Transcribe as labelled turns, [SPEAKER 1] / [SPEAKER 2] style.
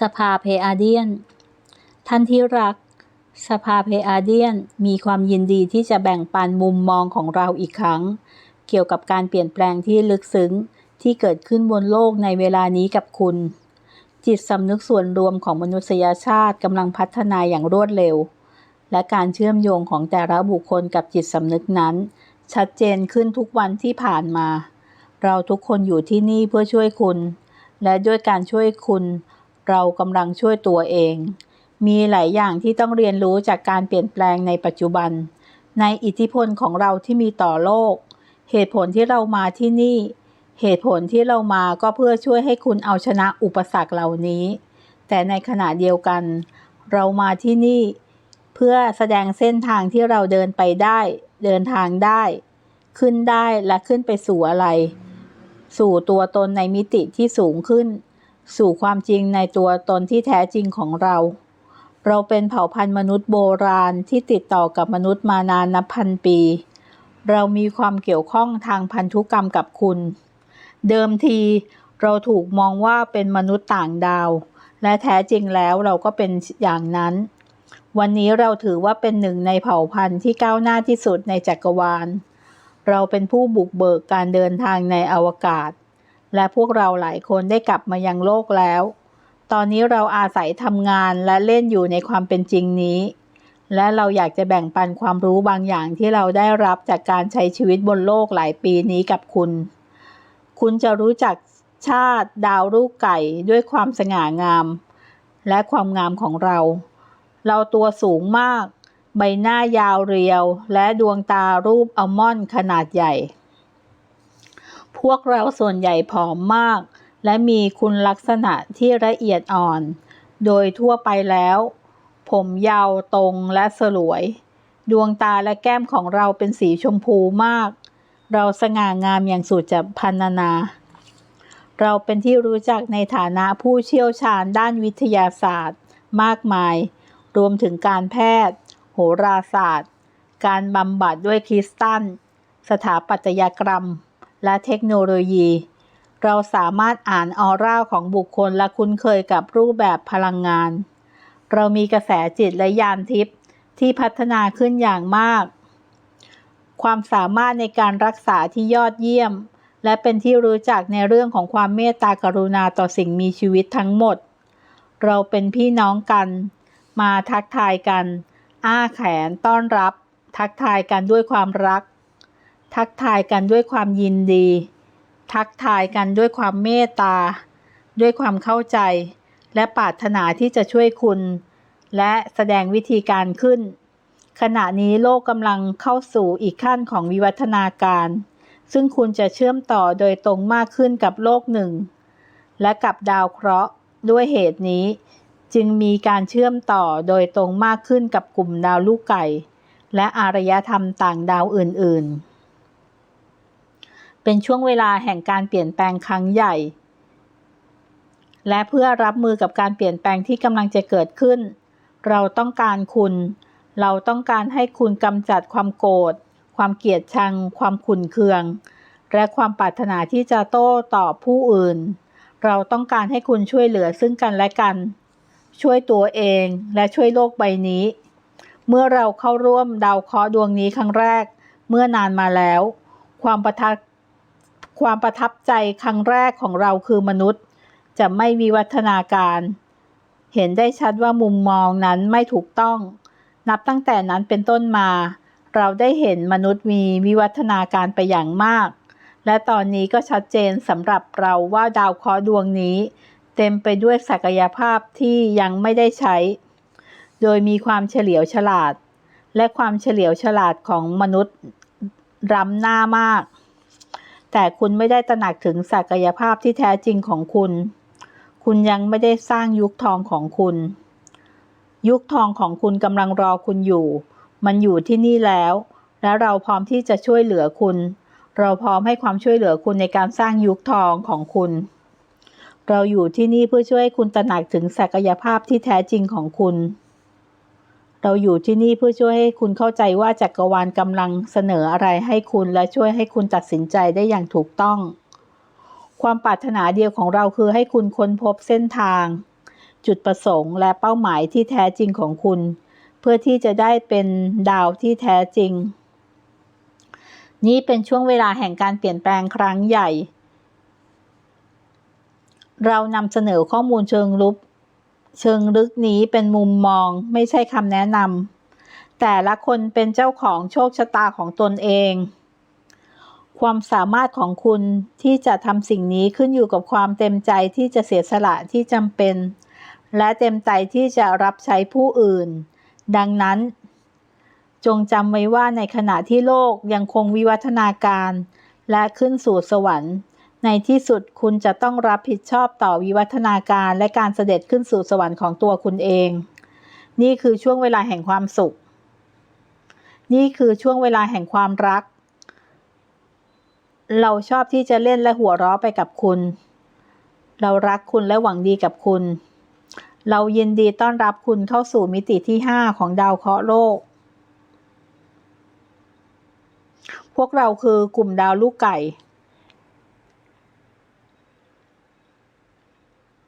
[SPEAKER 1] สภาเพอาเดียน ท่านที่รัก สภาเพอาเดียนมีความยินดีที่จะแบ่งปันมุมมองของเราอีกครั้ง เกี่ยวกับการเปลี่ยนแปลงที่ลึกซึ้งที่เกิดขึ้นบนโลกในเวลานี้กับคุณ จิตสำนึกส่วนรวมของมนุษยชาติกำลังพัฒนาอย่างรวดเร็ว และการเชื่อมโยงของแต่ละบุคคลกับจิตสำนึกนั้น ชัดเจนขึ้นทุกวันที่ผ่านมา เราทุกคนอยู่ที่นี่เพื่อช่วยคุณ และด้วยการช่วยคุณ เรากำลังช่วยตัวเอง มีหลายอย่างที่ต้องเรียนรู้จากการเปลี่ยนแปลงในปัจจุบัน ในอิทธิพลของเราที่มีต่อโลก เหตุผลที่เรามาที่นี่ เหตุผลที่เรามาก็เพื่อช่วยให้คุณเอาชนะอุปสรรคเหล่านี้ แต่ในขณะเดียวกัน เรามาที่นี่ เพื่อแสดงเส้นทางที่เราเดินไปได้ เดินทางได้ ขึ้นได้และขึ้นไปสู่อะไร สู่ตัวตนในมิติที่สูงขึ้น สู่ความจริงในตัวตนที่แท้จริงของเรา เราเป็นเผ่าพันธุ์มนุษย์โบราณที่ติดต่อกับมนุษย์มานานนับพันปี เรามีความเกี่ยวข้องทางพันธุกรรมกับคุณ เดิมทีเราถูกมองว่าเป็นมนุษย์ต่างดาว และแท้จริงแล้วเราก็เป็นอย่างนั้น วันนี้เราถือว่าเป็นหนึ่งในเผ่าพันธุ์ที่ก้าวหน้าที่สุดในจักรวาล เราเป็นผู้บุกเบิกการเดินทางในอวกาศ และพวกเราหลายคนได้กลับมายังโลกแล้ว ตอนนี้เราอาศัยทำงานและเล่นอยู่ในความเป็นจริงนี้ และเราอยากจะแบ่งปันความรู้บางอย่างที่เราได้รับจากการใช้ชีวิตบนโลกหลายปีนี้กับคุณ คุณจะรู้จักชาติดาวลูกไก่ด้วยความสง่างาม และความงามของเรา เราตัวสูงมาก ใบหน้ายาวเรียว และดวงตารูปอัลมอนด์ขนาดใหญ่ พวกเราส่วนใหญ่ผอมมาก และมีคุณลักษณะที่ละเอียดอ่อน โดยทั่วไปแล้ว ผมยาวตรงและสลวย ดวงตาและแก้มของเราเป็นสีชมพูมาก เราสง่างามอย่างสุดจะพันนา เราเป็นที่รู้จักในฐานะผู้เชี่ยวชาญด้านวิทยาศาสตร์ มากมาย รวมถึงการแพทย์ โหราศาสตร์ การบำบัดด้วยคริสตัลสถาปัตยกรรม และเทคโนโลยี เราสามารถอ่านออร่าของบุคคลและคุ้นเคยกับรูปแบบพลังงาน เรามีกระแสจิตและยานทิพย์ที่พัฒนาขึ้นอย่างมาก ความสามารถในการรักษาที่ยอดเยี่ยม และเป็นที่รู้จักในเรื่องของความเมตตากรุณาต่อสิ่งมีชีวิตทั้งหมด เราเป็นพี่น้องกัน มาทักทายกัน อ้าแขนต้อนรับ ทักทายกันด้วยความรัก ทักทายกันด้วยความยินดี ทักทายกันด้วยความเมตตา ด้วยความเข้าใจ และปรารถนาที่จะช่วยคุณ และแสดงวิธีการขึ้น ขณะนี้โลกกำลังเข้าสู่อีกขั้นของวิวัฒนาการ ซึ่งคุณจะเชื่อมต่อโดยตรงมากขึ้นกับโลกหนึ่ง และกับดาวเคราะห์ด้วยเหตุนี้ จึงมีการเชื่อมต่อโดยตรงมากขึ้นกับกลุ่มดาวลูกไก่ และอารยธรรมต่างดาวอื่นๆ เป็นช่วงเวลาแห่งการเปลี่ยนแปลงครั้งใหญ่ และเพื่อรับมือกับการเปลี่ยนแปลงที่กำลังจะเกิดขึ้น เราต้องการคุณ เราต้องการให้คุณกำจัดความโกรธ ความเกลียดชัง ความขุ่นเคือง และความปรารถนาที่จะโต้ตอบผู้อื่น เราต้องการให้คุณช่วยเหลือซึ่งกันและกัน ช่วยตัวเองและช่วยโลกใบนี้ เมื่อเราเข้าร่วมดาวเคราะห์ดวงนี้ครั้งแรก เมื่อนานมาแล้ว ความประทับ ความประทับใจครั้งแรกของเราคือมนุษย์ จะไม่วิวัฒนาการ เห็นได้ชัดว่ามุมมองนั้นไม่ถูกต้อง นับตั้งแต่นั้นเป็นต้นมา เราได้เห็นมนุษย์มีวิวัฒนาการไปอย่างมาก และตอนนี้ก็ชัดเจนสำหรับเราว่าดาวเคราะห์ดวงนี้ เต็มไปด้วยศักยภาพที่ยังไม่ได้ใช้ โดยมีความเฉลียวฉลาด และความเฉลียวฉลาดของมนุษย์ล้ำหน้ามาก แต่คุณไม่ได้ตระหนักถึงศักยภาพที่แท้จริงของคุณ คุณยังไม่ได้สร้างยุคทองของคุณ ยุคทองของคุณกำลังรอคุณอยู่ มันอยู่ที่นี่แล้ว และเราพร้อมที่จะช่วยเหลือคุณ เราพร้อมให้ความช่วยเหลือคุณในการสร้างยุคทองของคุณ เราอยู่ที่นี่เพื่อช่วยให้คุณตระหนักถึงศักยภาพที่แท้จริงของคุณ เราอยู่ที่นี่เพื่อช่วยให้คุณเข้าใจว่าจักรวาลกำลังเสนออะไรให้คุณและช่วยให้คุณตัดสินใจได้อย่างถูกต้อง ความปรารถนาเดียวของเราคือให้คุณค้นพบเส้นทาง จุดประสงค์และเป้าหมายที่แท้จริงของคุณ เพื่อที่จะได้เป็นดาวที่แท้จริง นี่เป็นช่วงเวลาแห่งการเปลี่ยนแปลงครั้งใหญ่ เรานำเสนอข้อมูลเชิงลุก เชิงลึกนี้เป็นมุมมองไม่ใช่คำแนะนำแต่ละคนเป็นเจ้าของโชคชะตาของตนเอง ความสามารถของคุณที่จะทำสิ่งนี้ขึ้นอยู่กับความเต็มใจที่จะเสียสละที่จำเป็น และเต็มใจที่จะรับใช้ผู้อื่น ดังนั้น จงจำไว้ว่าในขณะที่โลกยังคงวิวัฒนาการ และขึ้นสู่สวรรค์ ในที่สุดคุณจะต้องรับผิดชอบต่อวิวัฒนาการและการเสด็จขึ้นสู่สวรรค์ของตัวคุณเอง นี่คือช่วงเวลาแห่งความสุข นี่คือช่วงเวลาแห่งความรัก เราชอบที่จะเล่นและหัวเราะไปกับคุณ เรารักคุณและหวังดีกับคุณ เรายินดีต้อนรับคุณเข้าสู่มิติที่ 5 ของดาวเคราะห์โลก พวกเราคือกลุ่มดาวลูกไก่